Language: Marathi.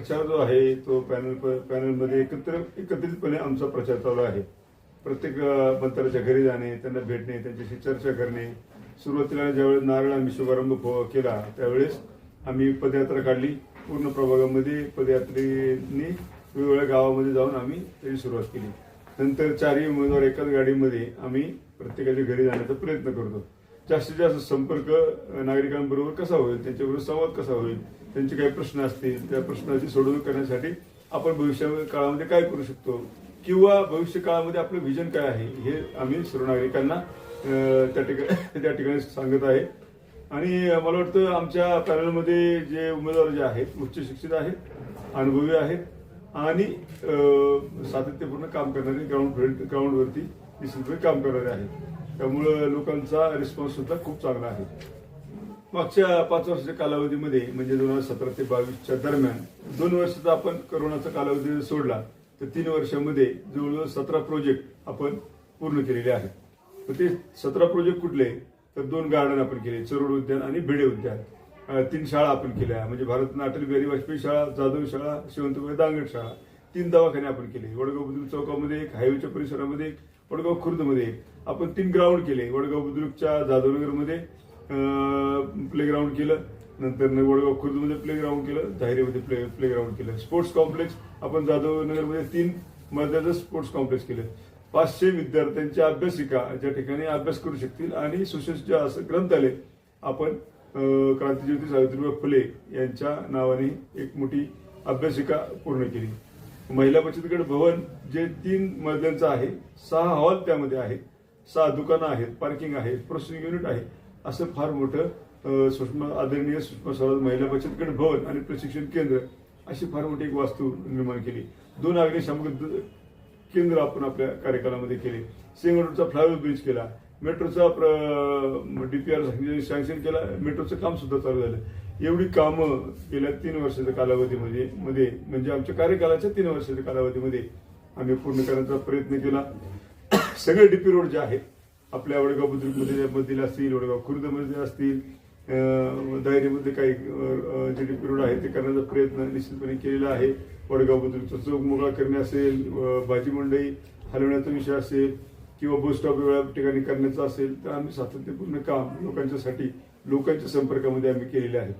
प्रचार जो आहे तो पॅनल पॅनलमध्ये एकत्र एकत्रितपणे आमचा प्रचार चालू आहे. प्रत्येक मंत्र्याच्या घरी जाणे त्यांना भेटणे त्यांच्याशी चर्चा करणे. सुरुवातीला ज्यावेळेस नारळ आम्ही शुभारंभ केला त्यावेळेस आम्ही पदयात्रा काढली. पूर्ण प्रभागामध्ये पदयात्रेनी वेगवेगळ्या गावामध्ये जाऊन आम्ही त्याची सुरुवात केली. नंतर चारही उमेदवार एकाच गाडीमध्ये आम्ही प्रत्येकाच्या घरी जाण्याचा प्रयत्न करतो. जास्तीत जास्त संपर्क नागरिकांबरोबर कसा होईल त्यांच्याबरोबर संवाद कसा होईल त्यांचे काही प्रश्न असतील त्या प्रश्नाची सोडवणूक करण्यासाठी आपण भविष्य काळामध्ये काय करू शकतो? किंवा भविष्य काळामध्ये आपलं विजन काय आहे? हे आम्ही सर्व नागरिकांना त्या ठिकाणी त्या ठिकाणी सांगत आहे. आणि मला वाटतं आमच्या पॅनलमध्ये जे उमेदवार जे आहेत उच्च शिक्षित आहेत अनुभवी आहेत आणि सातत्यपूर्ण काम करणारे ग्राउंड ग्राउंडवरती निश्चितपणे काम करणारे आहेत. त्यामुळं लोकांचा रिस्पॉन्स सुद्धा खूप चांगला आहे. मागच्या पाच वर्षाच्या कालावधीमध्ये म्हणजे दोन हजार सतरा ते बावीसच्या दरम्यान दोन वर्षाचा आपण करोनाचा कालावधी जर सोडला तर तीन वर्षामध्ये जवळजवळ सतरा प्रोजेक्ट आपण पूर्ण केलेले आहेत. तर ते सतरा प्रोजेक्ट कुठले? तर दोन गार्डन आपण केले चरोड उद्यान आणि भिडे उद्यान. तीन शाळा आपण केल्या म्हणजे भारत अटल बिहारी वाजपेयी शाळा जाधव शाळा शिवंतबाई दांगड शाळा तीन दवाखाने आपण केले. वडगाव चौकामध्ये एक हायवेच्या परिसरामध्ये एक वडगाव खुर्दमध्ये. आपण तीन ग्राउंड केले. वडगाव बुद्रुकच्या जाधवनगरमध्ये प्ले ग्राउंड केलं. नंतर वडगाव खुर्दमध्ये प्ले ग्राउंड केलं. धायरीमध्ये प्ले प्ले ग्राउंड केलं. स्पोर्ट्स कॉम्प्लेक्स आपण जाधवनगरमध्ये तीन मध्याचं स्पोर्ट्स कॉम्प्लेक्स केलं. पाचशे विद्यार्थ्यांच्या अभ्यासिका ज्या ठिकाणी अभ्यास करू शकतील आणि सुसज्ज असं ग्रंथालय आपण अं, क्रांतीज्योती सावित्रीबाई फुले यांच्या नावाने एक मोठी अभ्यासिका पूर्ण केली. महिला बचत गट भवन जे तीन मजल्यांचं आहे सहा हॉल त्यामध्ये आहे सहा दुकानं आहेत पार्किंग आहे प्रोसेसिंग युनिट आहे असं फार मोठं सूक्ष्म सुषमा आदरणीय सुषमा स्वराज महिला बचत गट भवन आणि प्रशिक्षण केंद्र अशी फार मोठी एक वास्तू निर्माण केली. दोन अग्निशामक केंद्र आपण आपल्या कार्यक्रमामध्ये केले. सिंगरोडचा फ्लायओव्हर ब्रिज केला. मेट्रोचा प्र डी पी आर सँक्शन केला. मेट्रोचं काम सुद्धा चालू झालं. एवढी कामं गेल्या तीन वर्षाच्या कालावधीमध्ये मध्ये म्हणजे आमच्या कार्यकालाच्या तीन वर्षाच्या कालावधीमध्ये आम्ही पूर्ण करण्याचा प्रयत्न केला. सगळे डीपी रोड जे आहेत आपल्या वडगाव बुद्रुकमध्ये मधील असतील वडगाव खुर्दमध्ये असतील दायरीमध्ये काही जे डीपी रोड आहे ते करण्याचा प्रयत्न निश्चितपणे केलेला आहे. वडगाव बुद्रुकचा चौक मोकळा करणे असेल अं, भाजी मंडई हलवण्याचा विषय असेल किंवा बस स्टॉप वेगळ्या ठिकाणी करण्याचा असेल तर आम्ही सातत्यपूर्ण काम लोकांच्यासाठी लोकांच्या संपर्कामध्ये आम्ही केलेले आहे